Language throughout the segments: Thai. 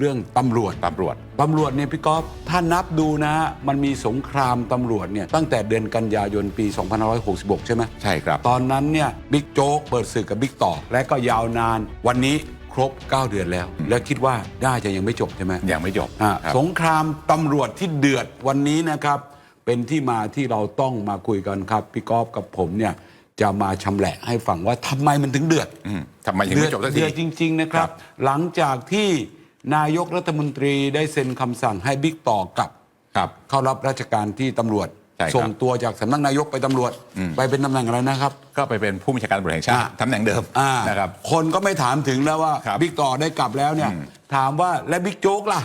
เรื่องตำรวจตำรวจตำรวจเนี่ยพี่ก๊อฟถ้านับดูนะฮะมันมีสงครามตำรวจเนี่ยตั้งแต่เดือนกันยายนปี 2566 ใช่ไหมใช่ครับ ตอนนั้นเนี่ยบิ๊กโจ๊กเปิดศึกกับบิ๊กต่อ และก็ยาวนานวันนี้ครบ 9 เดือนแล้ว แล้วคิดว่าน่าจะยังไม่จบใช่ไหมยังไม่จบอะครับสงครามตำรวจที่เดือดวันนี้นะครับ เป็นที่มาที่เราต้องมาคุยกันครับพี่ก๊อฟกับผมเนี่ยจะมาชำแหละให้ฟังว่าทำไมมันถึงเดือดอืมทำไมยังไม่จบสักที เดือดจริง ๆ นะครับครับหลังจากที่ นายกรัฐมนตรีได้เซ็นคำสั่งให้บิ๊กต่อกลับ ครับ เข้ารับราชการที่ตำรวจ ใช่ครับส่งตัวจากสำนักนายกไปตำรวจไปเป็นตำแหน่งอะไรนะครับ ก็ไปเป็นผู้บัญชาการตำรวจแห่งชาติอะ ตำแหน่งเดิมอ่านะครับ คนก็ไม่ถามถึงแล้วว่าครับบิ๊กต่อได้กลับแล้วเนี่ย ถามว่าและบิ๊กโจ๊กล่ะ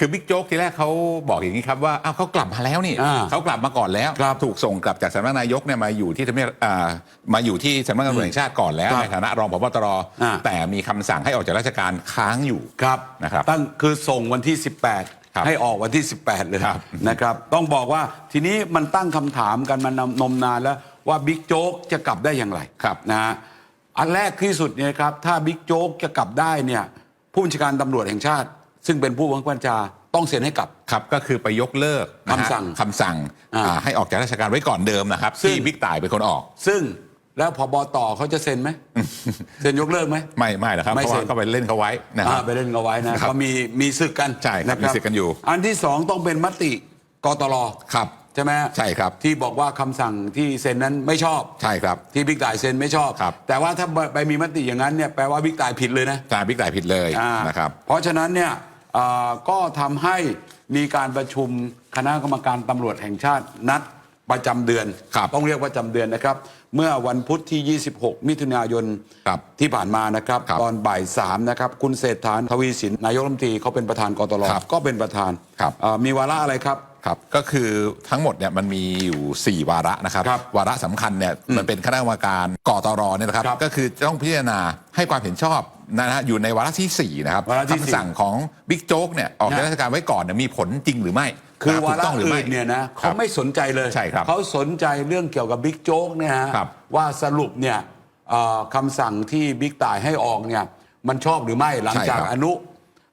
คือบิ๊กโจ๊กทีแรกเขาบอกอย่างนี้ครับว่าอ้าวเขากลับมาแล้วนี่อ่าเขากลับมาก่อนแล้วครับถูกส่งกลับจากสำนักนายกเนี่ยมาอยู่ที่ทำเนียบอ่ามาอยู่ที่สำนักงานตำรวจแห่งชาติก่อนแล้วครับในฐานะรองผบตรอ่า แต่มีคำสั่งให้ออกจากราชการค้างอยู่ ครับนะครับตั้งคือส่งวันที่ครับ18ให้ออกวันที่ 18 เลยครับนะครับ ต้องบอกว่าทีนี้มันตั้งคำถามกันมานำนมนานแล้วว่าบิ๊กโจ๊กจะกลับได้อย่างไรครับ นะฮะอันแรกที่สุดเนี่ยครับ ถ้าบิ๊กโจ๊กจะกลับได้เนี่ยผู้บัญชาการตำรวจแห่งชาติ ซึ่งเป็นผู้บังคับบัญชาต้องเซ็นให้กลับ ครับก็คือไปยกเลิกนะฮะคำสั่งคำสั่งอ่า อ่าให้ออกจากราชการไว้ก่อนเดิมนะครับซึ่ง ที่บิ๊กต่ายเป็นคนออก ซึ่งแล้วพอบอต่อเขาจะเซ็นไหม เซ็นยกเลิกไหม ไม่ไม่หรอกครับไม่เพราะเซ็ว่านก็ไปเล่นเขาไว้นะคอ่ารับไปเล่นกันไว้นะครับก็มีมีศึกกันใช่ครับนะมีศึกกันอยู่อันที่สองต้องเป็นมติกตรครับใช่ไหมใช่ครับ ที่บอกว่าคำสั่งที่เซ็นนั้นไม่ชอบ ใช่ครับ ที่บิ๊กต่ายเซ็นไม่ชอบ ครับ แต่ว่าถ้าไปมีมติอย่างนั้นเนี่ยแปลว่าบิ๊กต่ายผิดเลยนะจาบิ๊กต่ายผิดเลยอ่านะครับ เพราะฉะนั้นเนี่ยเอ่อ ก็ทำให้มีการประชุมคณะกรรมการตำรวจแห่งชาตินัดประจำเดือน ครับต้องเรียกว่าประจำเดือนนะครับ เมื่อวันพุธที่ 26 มิถุนายนครับที่ผ่านมานะครับ ครับตอนบ่ายสามนะครับ คุณเศรษฐานทวีสินนายกรัฐมนตรีเขาเป็นประธานกตรครับก็เป็นประธานครับ เอ่อมีวาระอะไรครับ ครับก็คือทั้งหมดเนี่ยมันมีอยู่ 4 วาระนะครับ ครับวาระสำคัญเนี่ยมันเป็นคณะกรรมการกตรเนี่ยนะครับ ครับก็คือต้องพิจารณาให้ความเห็นชอบนะฮะอยู่ในวาระที่ 4 นะครับวาระที่สี่คำสั่งของบิ๊กโจ๊กเนี่ยออกจากราชการไว้ก่อนเนี่ยมีผลจริงหรือไม่คือถูวากระต้องหรืออื่ไม่ นเนี่ยนะคเขารับไม่สนใจเลย ใช่ครับเขาสนใจเรื่องเกี่ยวกับบิ๊กโจ๊กเนี่ยฮะครับว่าสรุปเนี่ยเอ่อคำสั่งที่บิ๊กต่ายให้ออกเนี่ยมันชอบหรือไม่หลังใช่จากครับอนุ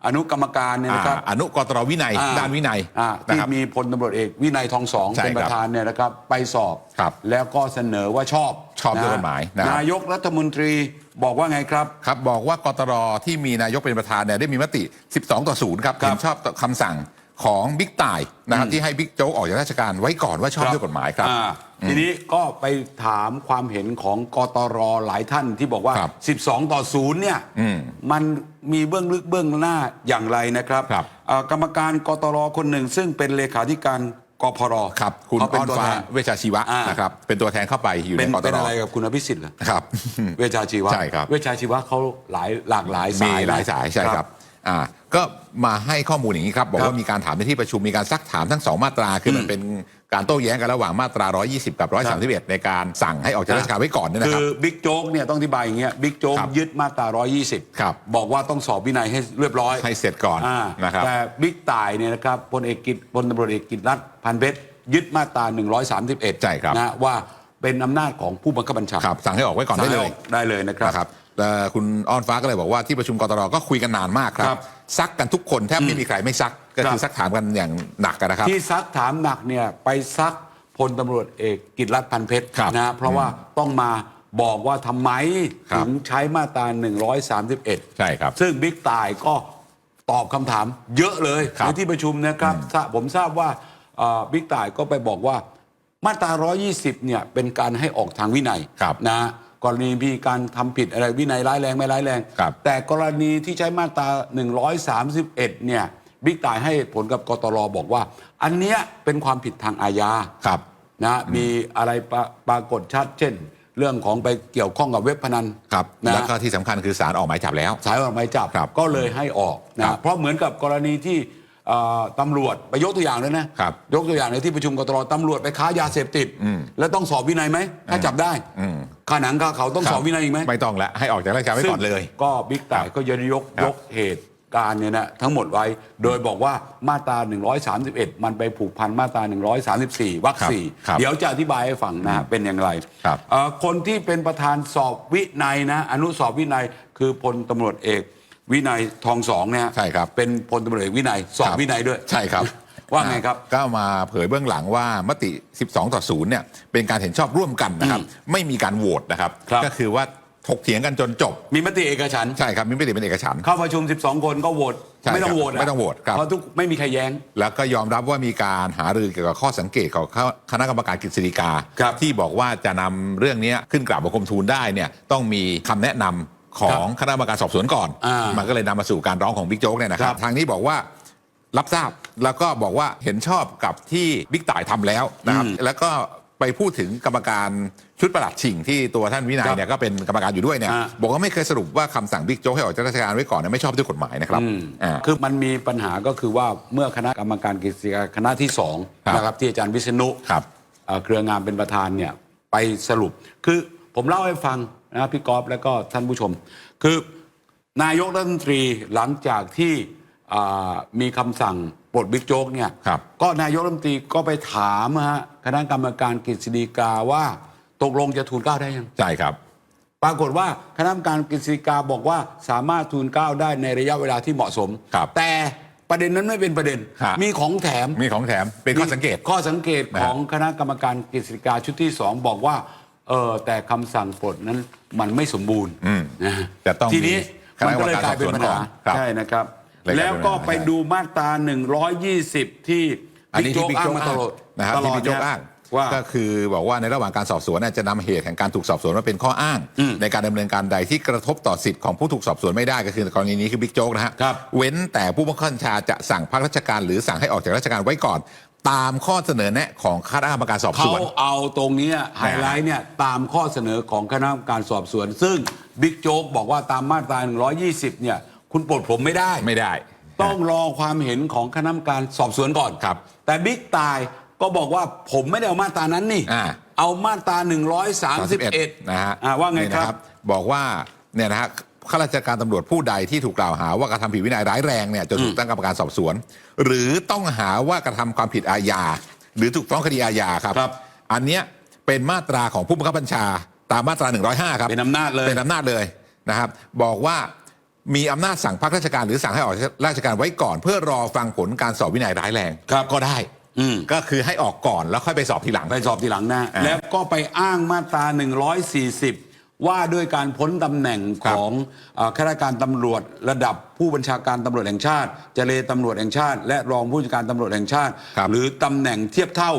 อนุกรรมการเนี่ยนะครับอ่าอนุกตรวินัยอ่าด้านวินัยอ่านะที่ครับมีพลตำรวจเอกวินัยทองสองใช่เป็นประธานเนี่ยนะครับไปสอบครับแล้วก็เสนอว่าชอบชอบด้วยกฎหมายนะครับนายกรัฐมนตรีบอกว่าไงครับครับ บอกว่ากตรที่มีนายกเป็นประธานเนี่ยได้มีมติ 12 ต่อ 0 ครับครับเห็นชอบต่อคำสั่งของบิ๊กต่ายนะครับที่ให้บิ๊กโจ๊กออกจากราชการไว้ก่อนว่าชอบด้วยกฎหมายครับอ่า ทีนี้ก็ไปถามความเห็นของกตรหลายท่านที่บอกว่า ครับ12 ต่อ 0 เนี่ยอืมมันมีเบื้องลึกเบื้องหน้าอย่างไรนะครับครับอ่ากรรมการกตรคนหนึ่ง ซึ่งเป็นเลขาธิการกพรครับคุณเขาเป็อ้นอนตัวฟ้าแทนเวชชาชีวะอ่าน นะครับ เป็นตัวแทนเข้าไปอยู่เป็นในกตเป็นรอะไรกับคุณอภิสิทธิ์เหรอ ครับ เวชชาชีวะ ใช่ครับเวชชาชีวะเขาหลายหลากหลายสายมีหลายนะสายใช่ครับ อ่าก็มาให้ข้อมูลอย่างนี้ครับ บอกครับว่ามีการถามในที่ประชุมมีการซักถามทั้งสองมาตราคือมันเป็นการโต้แย้งกันระหว่างมาตรา 120 กับ 131 ในการสั่งให้ออกจากราชการไว้ก่อนเนี่ยนะคืครับอบิ๊กโจ๊กเนี่ยต้องอธิบายอย่างเงี้ยบิ๊กโจ๊กครับยึดมาตรา 120 ครับ บอกว่าต้องสอบวินัยให้เรียบร้อย ให้เสร็จก่อนอ่านะครับแต่บิ๊กต่ายเนี่ยนะครับพลเอกกิจพลตำรวจเอกกิจรัตน์พันเพชรยึดมาตรา 131ใช่ครับนะว่าเป็นอำนาจของผู้บังคับบัญชาครับสั่งให้ออกไว้ก่อนได้เลยสั่งให้ออกได้เลยนะครับนะครับ แต่คุณอ้อนฟ้าก็เลยบอกว่าที่ประชุมกตรก็คุยกันนานมากครัครับ บ ซักกันทุกคนแทบไม่มีใครไม่ซักก็คือครับซักถามกันอย่างหนักกันนะครับ ที่ซักถามหนักเนี่ยไปซักพลตำรวจเอกกิจรัตน์พันเพชรครับนะเพราะว่าต้องมาบอกว่าทำไมครับถึงใช้มาตรา 131 ใช่ครับซึ่งบิ๊กต่ายก็ตอบคำถามเยอะเลยครับ ในที่ประชุมนะครับทราบผมทราบว่าเอ่อบิ๊กต่ายก็ไปบอกว่ามาตรา 120 เนี่ยเป็นการให้ออกทางวินัยครับ นะ กรณีมีการทำผิดอะไรวินัยร้ายแรงไม่ร้ายแรง ครับ แต่กรณีที่ใช้มาตรา131 เนี่ยบิ๊กต่ายให้เหตุผลกับกตรบอกว่า อันเนี้ยเป็นความผิดทางอาญาครับ นะมีอะไรปราปรากฏชัดเช่น เรื่องของไปเกี่ยวข้องกับเว็บพนัน ครับนะ แล้วก็ที่สำคัญคือสารออกหมายจับแล้ว สายออกหมายจับครับก็เลยให้ออกครันะบเพราะเหมือนกับกรณีที่เอ่อ ตำรวจไปยกตัวอย่างเลยนะครับยกตัวอย่างในที่ประชุมกตรตำรวจไปค้ายาเสพติด แล้วต้องสอบวินัยไหมถ้าจับได้อืมค่าหนังค่าเขาต้องสอบวินัยอีกไหมไม่ต้องแล้วให้ออกจากราชการไว้ก่อนเลยซึ่งก็บิ๊กต่ายก็ยยกครับยกเหตุการณ์เนี่ยนะทั้งหมดไว้ โดยบอกว่ามาตรา 131 มันไปผูกพันมาตรา 134วรรคครับสี่ครับเดี๋ยวจะอธิบายให้ฟังนะเป็นอย่างไรครับเอ่อคนที่เป็นประธานสอบวินัยนะ อนุสอบวินัยคือพลตำรวจเอก วินัยทองสองเนี่ยใช่ครับ เป็นพลตำรวจเอกวินัยสอบครับวินัยด้วย ใช่ครับ ว่าไงครับก็มาเผยเบื้องหลังว่ามติ 12 ต่อ 0 เนี่ย เป็นการเห็นชอบร่วมกันนะครับ ไม่มีการโหวตนะครับครับก็คือว่าถกเถียงกันจนจบ มีมติเอกฉันท์ใช่ครับมีมติเป็นเอกฉันท์เข้าประชุม 12 คนก็โหวตใช่ไม่ต้องครับโหวตะไม่ต้องโหวตครับเพราะทุกไม่มีใครแย้ง แล้วก็ยอมรับว่ามีการหารือเกี่ยวกับข้อสังเกตของคณะกรรมการกฤษฎีกาครับที่บอกว่าจะนำเรื่องนี้ขึ้นกราบบังคมทูลได้เนี่ยต้องมีคำแนะนำ ของคณะกรรมการสอบสวนก่อนอ่ามัมันก็เลยนำมาสู่การร้องของบิ๊กโจ๊กเนี่ยนะคครัรับบทางนี้บอกว่ารับทราบแล้วก็บอกว่าเห็นชอบกับที่บิ๊กต่ายทำแล้วนะครับอืมแล้วก็ไปพูดถึงกรรมการชุดประหลัดชิงที่ตัวท่านวินัยเนี่ยก็เป็นกรรมการอยู่ด้วยเนี่ยอ่าบอกว่าไม่เคยสรุปว่าคำสั่งบิ๊กโจ๊กให้ออกจากราชการไว้ก่อนเนี่ยไม่ชอบด้วยกฎหมายนะครับอืมอ่าคือมันมีปัญหาก็คือว่าเมื่อคณะกรรมการกฤษฎีกาคณะที่สองครับนะครับที่อาจารย์วิษณุครับเอ่อเครืองามเป็นประธานเนี่ยไปสรุปคือ ผมเล่าให้ฟังนะพี่กอฟแล้วก็ท่านผู้ชม คือนายกรัฐมนตรีหลังจากที่อ่ามีคำสั่งปลดบิ๊กโจ๊กเนี่ยครับก็นายกรัฐมนตรีก็ไปถามฮะคณะกรรมการกฤษฎีกาว่าตกลงจะทูลเกล้าได้ยังใช่ครับ ปรากฏว่าคณะกรรมการกฤษฎีกาบอกว่าสามารถทูลเกล้าได้ในระยะเวลาที่เหมาะสมครับแต่ประเด็นนั้นไม่เป็นประเด็นฮะมีของแถมมีของแถมเป็นข้อสังเกต ข้อสังเกตนะฮะของคณะกรรมการกฤษฎีกาชุดที่สองบอกว่า เออแต่คำสั่งปลดนั้นมันไม่สมบูรณ์อืมนะฮะจะต้องทีนี้มีคณะมันกรก็รมเลยการกลายเป็นปัญหาสอบสวนก่อนครับใช่นะครับ เลยกลายเป็นแล้วก็ปัญหาไปดูมาตรา 120 ที่อันนี้ที่บิ๊กโจ๊กมาตอ้างลอดนะครับตลที่อดบิ๊กโจ๊กเนี่ยอ้างว่า ก็คือบอกว่าในระหว่างการสอบสวนเนี่ยจะนำเหตุแห่งการถูกสอบสวนมาเป็นข้ออ้างอืมในการดำเนินการใดที่กระทบต่อสิทธิ์ของผู้ถูกสอบสวนไม่ได้ก็คือกรณีนี้คือบิ๊กโจ๊กนะฮะครับ เว้นแต่ผู้บังคับบัญชาจะสั่งพักราชการหรือสั่งให้ออกจากราชการไว้ก่อน ตามข้อเสนอแนะของคณะกรรมการสอบสเขาวน เอาตรงเนี้ยไฮไลท์เนี่ยตามข้อเสนอของคณะกรรมการสอบสวน ซึ่งบิ๊กโจ๊กบอกว่าตามมาตรา 120 เนี่ย คุณปลดผมไม่ได้ ไม่ได้ ต้องรอความเห็นของคณะกรรมการสอบสวนก่อนครับแต่บิ๊กตายก็บอกว่าผมไม่ได้เอามาตรานั้นนี่ อ่า เอามาตรา 131 นะฮะอ่าว่าไงนี่คนะรับ บอกว่าเนี่ยนะฮะ ข้าราชการตำรวจผู้ใดที่ถูกกล่าวหาว่ากระทำผิดวินัยร้ายแรงเนี่ยจะถูกตั้งกรรมการสอบสวน หรือต้องหาว่ากระทำความผิดอาญาหรือถูกฟ้องคดีอาญาครับครับ อันเนี้ยเป็นมาตราของผู้บังคับบัญชา ตามมาตรา 105 ครับ เป็นอำนาจเลยเป็นอำนาจเลยนะครับ บอกว่ามีอำนาจสั่งพักราชการหรือสั่งให้ออกจากราชการไว้ก่อน เพื่อรอฟังผลการสอบวินัยร้ายแรงครับก็ได้อืมก็คือให้ออกก่อนแล้วค่อยไปสอบทีหลังไปสอบทีหลังนะอ่าแล้วก็ไปอ้างมาตรา 140 ว่าด้วยการพ้นตำแหน่งครัขบองเอ่อข้าราชการตำรวจระดับผู้บัญชาการตำรวจแห่งชาติ เจเลตำรวจแห่งชาติ และรองผู้จัดการตำรวจแห่งชาติครับหรือตำแหน่งเทียบเท่า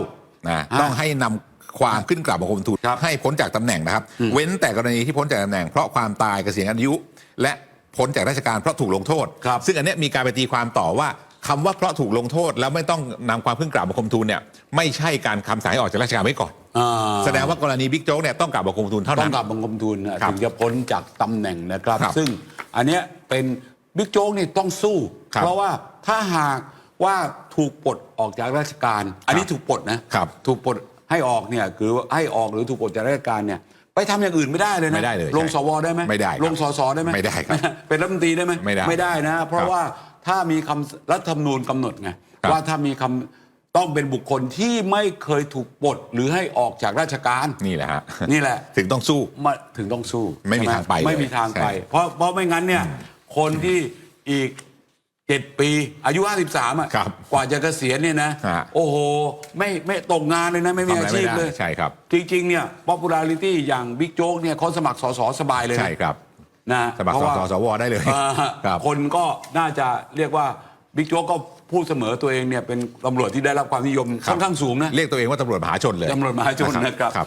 นะอ่าต้องให้นำความขึ้นกราบบังคมทูลครับให้พ้นจากตำแหน่งนะครับ เว้นแต่กรณีที่พ้นจากตำแหน่งเพราะความตายเกษียณอายุ และพ้นจากราชการเพราะถูกลงโทษครับซึ่งอันเนี้ยมีการไปตีความต่อว่าคำว่าเพราะถูกลงโทษ แล้วไม่ต้องนำความขึ้นกราบบังคมทูลเนี่ยไม่ใช่การคำสั่งให้ออกจากราชการไว้ก่อนอ่า แสดงว่ากรณีบิ๊กโจ๊กเนี่ยต้องกราบบังคมทูลเท่าต้อนั้งนกลับบังคมทูลนะครับถึงจะพ้นจากตำแหน่งนะครับ ครับซึ่งอันเนี้ยเป็นบิ๊กโจ๊กนี่ต้องสู้ ครับเพราะว่าถ้าหากว่าถูกปลดออกจากราชการ อันนี้ถูกปลดนะครับถูกปลดให้ออกเนี่ยคือว่าให้ออกหรือถูกปลดจากราชการเนี่ยไปทำอย่างอื่นไม่ได้เลยนะไม่ได้เลยลงใช่สวได้ไหมไม่ได้ครับลงสสได้ไหมไม่ได้ครับเป็นรัฐมนตรีได้ไหมไม่ได้ไม่ได้นะ เพคราะรับว่าถ้ามีคำรัฐธรรมนูญกำหนดไงครับ ว่าถ้ามีคำ ต้องเป็นบุคคลที่ไม่เคยถูกปลดหรือให้ออกจากราชการ นี่แหละฮะนี่แหละ ถึงต้องสู้มาถึงต้องสู้ไม่มีใช่หทางไปไม่เลยมีทางไป ใช่เพราะเพราะไม่งั้นเนี่ย คนที่อีกเจ็ดปี อายุ 53 อะ ครับกว่าจะเกษียณเนี่ยนะ ฮะ โอ้โห ไม่ไม่ตกงานเลยนะ ไม่มีทำอะไรอาชีพไม่ได้เลยใช่ครับ จริง ๆ เนี่ย popularity อย่างบิ๊กโจ๊กเนี่ยเขาสมัครสสสบายเลยนะ ใช่ครับ นะสมัครเพาะสว่าสวได้เลยอ่าครับ คนก็น่าจะเรียกว่าบิ๊กโจ๊กก็ พูดเสมอตัวเองเนี่ยเป็นตำรวจที่ได้รับความนิยมค่อนข้างสูงนะ เรียกตัวเองว่าตำรวจมหาชนเลย ตำรวจมหาชนนะครับครับ